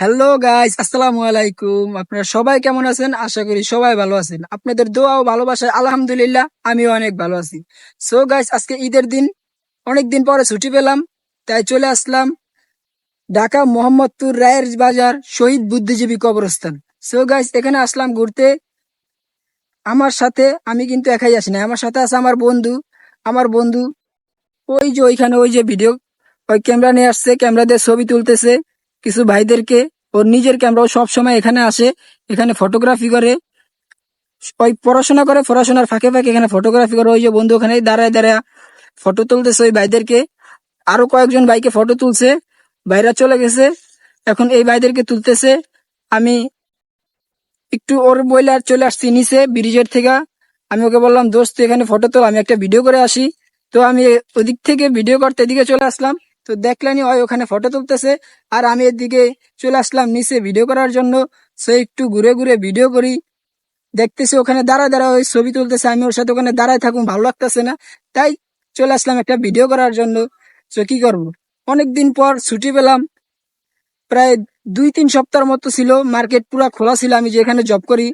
Hello guys আসসালামু আলাইকুম আপনারা সবাই কেমন আছেন? আশা করি সবাই ভালো আছেন। আপনাদের দোয়া ও ভালোবাসায় আলহামদুলিল্লাহ আমিও অনেক ভালো আছি। সো গাইস আজকে ঈদের দিন। অনেক দিন পরে ছুটি পেলাম। তাই চলে আসলাম ঢাকা মোহাম্মদপুর রায়ের বাজার শহীদ বুদ্ধিজীবী কবরস্থান। সো গাইস এখানে আসলাম ঘুরতে। আমার সাথে, আমি কিন্তু একাই আসি না। আমার সাথে আছে আমার বন্ধু। আমার বন্ধু, ওই যে ওইখানে ওই যে ভিডিও ওই ক্যামেরা নিয়ে আসছে, ক্যামেরা দিয়ে ছবি তুলতেছে। কিছু ভাইদেরকে ওর নিজের ক্যামেরাও সব সময় এখানে আসে, এখানে ফটোগ্রাফি করে। ওই পড়াশোনা করে, পড়াশোনার ফাঁকে ফাঁকে এখানে ফটোগ্রাফি করে। ওই যে বন্ধু ওখানে দাঁড়ায় দাঁড়ায় ফটো তুলতেছে ওই ভাইদেরকে। আরও কয়েকজন ভাইকে ফটো তুলছে। ভাইরা চলে গেছে। এখন এই ভাইদেরকে তুলতেছে। আমি একটু ওর বইলে আর চলে আসছি নিচে, ব্রিজের থেকে। আমি ওকে বললাম, দোস্ত এখানে ফটো তোল, আমি একটা ভিডিও করে আসি। তো আমি ওদিক থেকে ভিডিও করতে এদিকে চলে আসলাম। তো দেখলেনি ওই ওখানে ফটো তুলতেছে। আর আমি এদিকে চলে আসলাম নিচে ভিডিও করার জন্য। সে একটু ঘুরে ঘুরে ভিডিও করি। দেখতেছি ওখানে দাঁড়ায় দাঁড়ায় ওই ছবি তুলতেছে। আমি ওর সাথে ওখানে দাঁড়ায় থাকুন, ভালো লাগতেছে না। তাই চলে আসলাম একটা ভিডিও করার জন্য। তো কি করব? অনেকদিন পর ছুটি পেলাম। প্রায় দুই তিন সপ্তাহের মতো ছিল। মার্কেট পুরো খোলা ছিল। আমি যেখানে জব করি,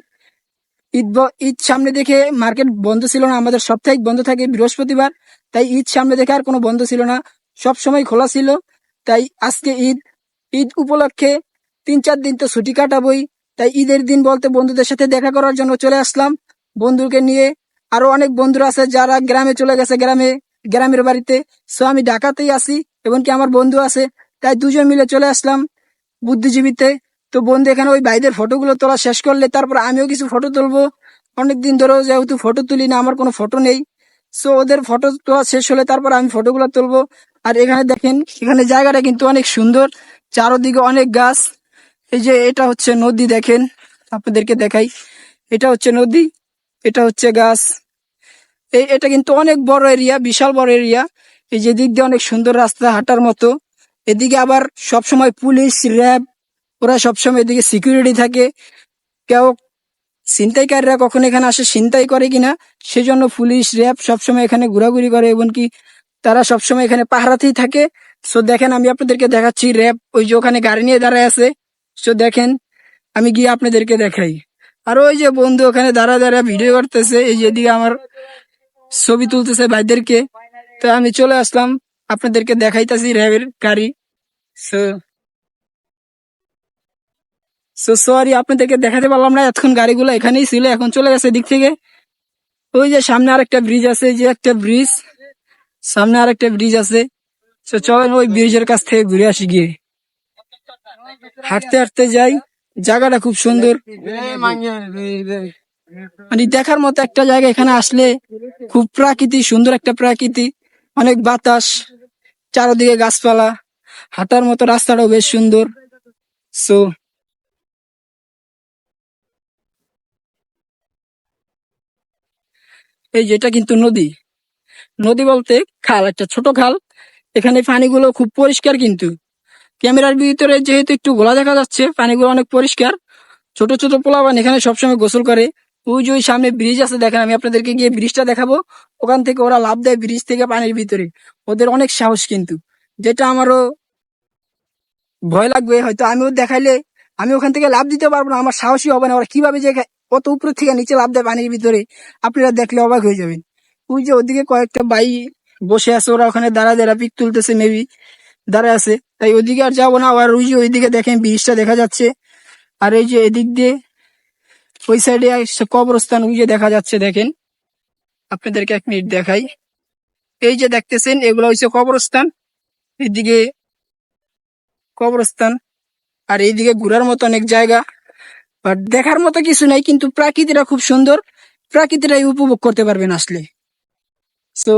ঈদ ঈদ সামনে দেখে মার্কেট বন্ধ ছিল না। আমাদের সাপ্তাহিক বন্ধ থাকে বৃহস্পতিবার। তাই ঈদ সামনে দেখে আর কোনো বন্ধ ছিল না। সব সময় খোলা ছিল। তাই আজকে ঈদ। ঈদ উপলক্ষে তিন চার দিন তো ছুটি কাটাবই। তাই ঈদের দিন বলতে বন্ধুদের সাথে দেখা করার জন্য চলে আসলাম। বন্ধুকে নিয়ে আরও অনেক বন্ধুরা আছে যারা গ্রামে চলে গেছে গ্রামে, গ্রামের বাড়িতে। সো আমি ঢাকাতেই আছি কি আমার বন্ধু আছে। তাই দুজন মিলে চলে আসলাম বুদ্ধিজীবীতে। তো বন্ধু এখানে ওই ভাইদের ফটোগুলো তোলা শেষ করলে তারপর আমিও কিছু ফটো তুলবো। অনেকদিন ধরেও যেহেতু ফটো তুলি না, আমার কোনো ফটো নেই। সো ওদের ফটো তোলা শেষ হলে তারপর আমি ফটোগুলো তুলবো। আর এখানে দেখেন, এখানে জায়গাটা কিন্তু অনেক সুন্দর। চারোদিকে অনেক গাছ। এই যে এটা হচ্ছে নদী, দেখেন, আপনাদেরকে দেখাই। এটা হচ্ছে নদী, এটা হচ্ছে গাছ। এই এটা কিন্তু অনেক বড় এরিয়া, বিশাল বড় এরিয়া। এই যে দিক দিয়ে অনেক সুন্দর রাস্তা, হাঁটার মতো। এদিকে আবার সব সময় পুলিশ, র্যাব, ওরা সবসময় এদিকে সিকিউরিটি থাকে। কেউ ছিনতাইকারীরা কখন এখানে আসে, ছিনতাই করে কিনা, সেজন্য পুলিশ, র্যাব সবসময় এখানে ঘোরাঘুরি করে। এমনকি তারা সবসময় এখানে পাহারাতেই থাকে। সো দেখেন আমি আপনাদেরকে দেখাচ্ছি র্যাব, ওই যে ওখানে গাড়ি নিয়ে দাঁড়ায় আছে। সো দেখেন, আমি গিয়ে আপনাদেরকে দেখাই। আর ওই যে বন্ধু ওখানে দাঁড়া দাঁড়া ভিডিও করতেছে, এই যে এদিকে আমার ছবি তুলতেছে ভাইদেরকে। তো আমি চলে আসলাম, আপনাদেরকে দেখাইতেছি র্যাবের গাড়ি। সো সো সরি আপনাদেরকে দেখাতে পারলাম না, এতক্ষণ গাড়িগুলো এখানেই ছিল, এখন চলে গেছে দিক থেকে। ওই যে সামনে আরেকটা ব্রিজ আছে যে একটা ব্রিজ সামনে আরেকটা ব্রিজ আছে। তো চলেন ওই ব্রিজের কাছ থেকে ঘুরে আসি গিয়ে। হাঁটতে হাঁটতে যাই। জায়গাটা খুব সুন্দর। মানে দেখার মতো একটা জায়গা এখানে আসলে খুব প্রাকৃতিক, সুন্দর একটা প্রাকৃতি। অনেক বাতাস, চারদিকে গাছপালা, হাঁটার মতো রাস্তাটাও বেশ সুন্দর। সো এই যেটা কিন্তু নদী। নদী বলতে খাল, একটা ছোট খাল। এখানে পানিগুলো খুব পরিষ্কার কিন্তু। ক্যামেরার ভিতরে যেহেতু একটু গোলা দেখা যাচ্ছে, পানিগুলো অনেক পরিষ্কার। ছোট ছোট পোলাবান এখানে সবসময় গোসল করে। ওই যে ওই সামনে ব্রিজ আছে, দেখেন, আমি আপনাদেরকে গিয়ে ব্রিজটা দেখাবো। ওখান থেকে ওরা লাভ দেয় ব্রিজ থেকে পানির ভিতরে। ওদের অনেক সাহস কিন্তু। যেটা আমারও ভয় লাগবে, হয়তো আমিও দেখাইলে, আমি ওখান থেকে লাভ দিতে পারব না, আমার সাহসী হবে না। ওরা কীভাবে যে কত উপর থেকে নিচে লাভ দেয় পানির ভিতরে, আপনারা দেখলে অবাক হয়ে যাবেন। ওই যে ওদিকে কয়েকটা বাই বসে আছে, ওরা ওখানে দাঁড়া দাঁড়া পিক তুলতেছে মেবি দাঁড়ায় আছে। তাই ওইদিকে আর যাব না আর ওই যে ওইদিকে দেখেন ব্রিজটা দেখা যাচ্ছে। আর এই যে এদিক দিয়ে ওই সাইডে কবরস্থান, ওই যে দেখা যাচ্ছে, দেখেন। আপনাদেরকে এক মিনিট দেখাই। এই যে দেখতেছেন, এগুলো হচ্ছে কবরস্থান। এদিকে কবরস্থান। আর এইদিকে ঘোরার মতো অনেক জায়গা। বাট দেখার মতো কিছু নাই, কিন্তু প্রাকৃতিটা খুব সুন্দর। প্রাকৃতিটাই উপভোগ করতে পারবেন আসলে। তো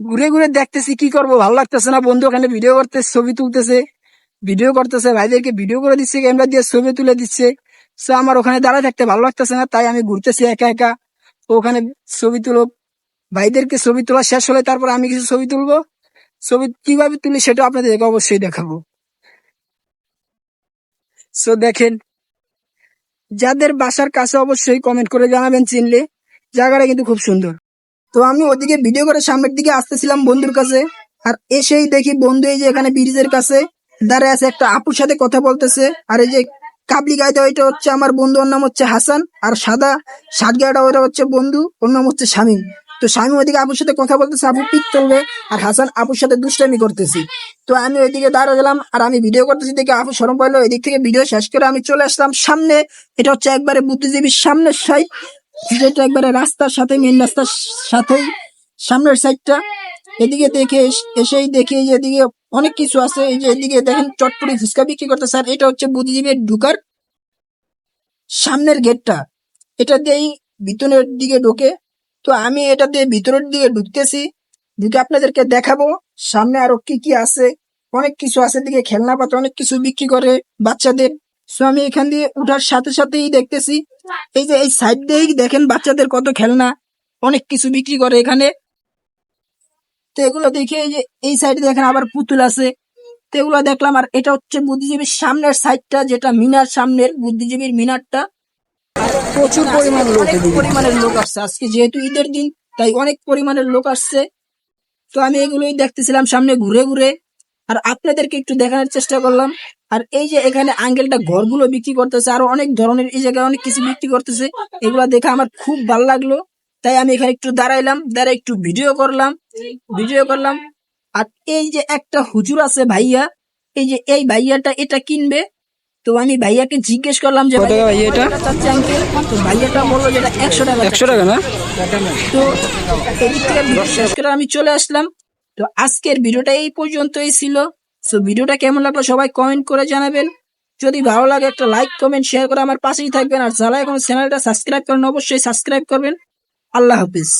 ঘুরে ঘুরে দেখতেছি কি করব, ভালো লাগতেছে না। বন্ধু ওখানে ভিডিও করতেছে, ছবি তুলতেছে ভিডিও করতেছে, ভাইদেরকে ভিডিও করে দিচ্ছে ক্যামেরা দিয়ে ছবি তুলে দিচ্ছে। সো আমার ওখানে দাঁড়ায় থাকতে ভালো লাগতেছে না, তাই আমি ঘুরতেছি একা একা। ওখানে ছবি তুলো, ভাইদেরকে ছবি তোলা শেষ হলে তারপর আমি কিছু ছবি তুলবো। ছবি কীভাবে তুলি সেটা আপনাদেরকে অবশ্যই দেখাবো। সো দেখেন, যাদের বাসার কাছে অবশ্যই কমেন্ট করে জানাবেন চিনলে। জায়গাটা কিন্তু খুব সুন্দর। তো আমি ওদিকে ভিডিও করে সামনের দিকে আসতেছিলাম বন্ধুর কাছে। আর এসেই দেখি বন্ধু এই যে এখানে ব্রিজের কাছে দাঁড়ায় আছে একটা আপুর সাথে কথা বলতেছে। আর এই যে কাবলি গাইটা ওইটা হচ্ছে আমার বন্ধু, ওর নাম হচ্ছে হাসান। আর সাদা শার্ট গায়েটা ওইটা হচ্ছে বন্ধু, ওর নাম হচ্ছে শামীম। তো স্বামী ওইদিকে আপুর সাথে কথা বলতেছে, আপু পিক তুলবে আর হাসান আপুর সাথে দুষ্টামি করতেছি। তো আমি ওইদিকে দাঁড়া গেলাম, আর আমি ভিডিও করতেছি, দেখে আপু সরম পাইলো। এদিক থেকে ভিডিও শেষ করে আমি চলে আসলাম সামনে। এটা হচ্ছে একবারে বুদ্ধিজীবীর সামনের সাইড যেটা একবারে রাস্তার সাথে মেন রাস্তার সাথেই সামনের সাইডটা এদিকে দেখে এস- এসেই দেখি এদিকে অনেক কিছু আছে। এই যে এদিকে দেখেন চটপটি ফুচকা বিক্রি করতে স্যার এটা হচ্ছে বুদ্ধিজীবীর ঢুকার সামনের গেটটা এটা দিয়েই ভিতরের দিকে ঢোকে। তো আমি এটা দিয়ে ভিতরের দিকে ঢুকতেছি। ঢুকে আপনাদেরকে দেখাবো সামনে আরও কি কি আছে। অনেক কিছু আছে। দিকে খেলনা পাতা অনেক কিছু বিক্রি করে বাচ্চাদের। সো আমি এখান দিয়ে উঠার সাথে সাথেই দেখতেছি এই যে এই সাইড দিয়েই দেখেন বাচ্চাদের কত খেলনা অনেক কিছু বিক্রি করে এখানে। তো এগুলো দেখে এই যে এই সাইডে দেখেন আবার পুতুল আছে। তো এগুলো দেখলাম আর এটা হচ্ছে বুদ্ধিজীবীর সামনের সাইডটা যেটা মিনার সামনের বুদ্ধিজীবীর মিনারটা। প্রচুর পরিমাণ লোক অনেক পরিমাণের লোক আসছে। আজকে যেহেতু ঈদের দিন তাই অনেক পরিমাণের লোক আসছে। তো আমি এগুলোই দেখতেছিলাম সামনে ঘুরে ঘুরে। আর আপনাদেরকে একটু দেখানোর চেষ্টা করলাম। আর এই যে এখানে আঙ্গেলটা ঘরগুলো বিক্রি করতেছে আরও অনেক ধরনের এই জায়গায় অনেক কিছু বিক্রি করতেছে এগুলো দেখে আমার খুব ভালো লাগল। তাই আমি এখানে একটু দাঁড়াইলাম দাঁড়াই একটু ভিডিও করলাম ভিডিও করলাম। আর এই যে একটা হুজুর আছে ভাইয়া এই যে এই ভাইয়াটা এটা কিনবে? তো আমি ভাইয়াকে জিজ্ঞেস করলাম যে কত ভাইয়া এটা? তো ভাইয়াটা বলল যে এটা একশো টাকা একশো টাকা না? তো এদিক থেকে শেষ করে আমি চলে আসলাম। তো আজকের ভিডিওটা এই পর্যন্তই ছিল। তো ভিডিওটা কেমন লাগল সবাই কমেন্ট করে জানাবেন। যদি ভালো লাগে একটা লাইক কমেন্ট শেয়ার করে আমার পাশেই থাকবেন। আর যারা এখন চ্যানেলটা সাবস্ক্রাইব করেন, অবশ্যই সাবস্ক্রাইব করবেন। আল্লাহ হাফিজ।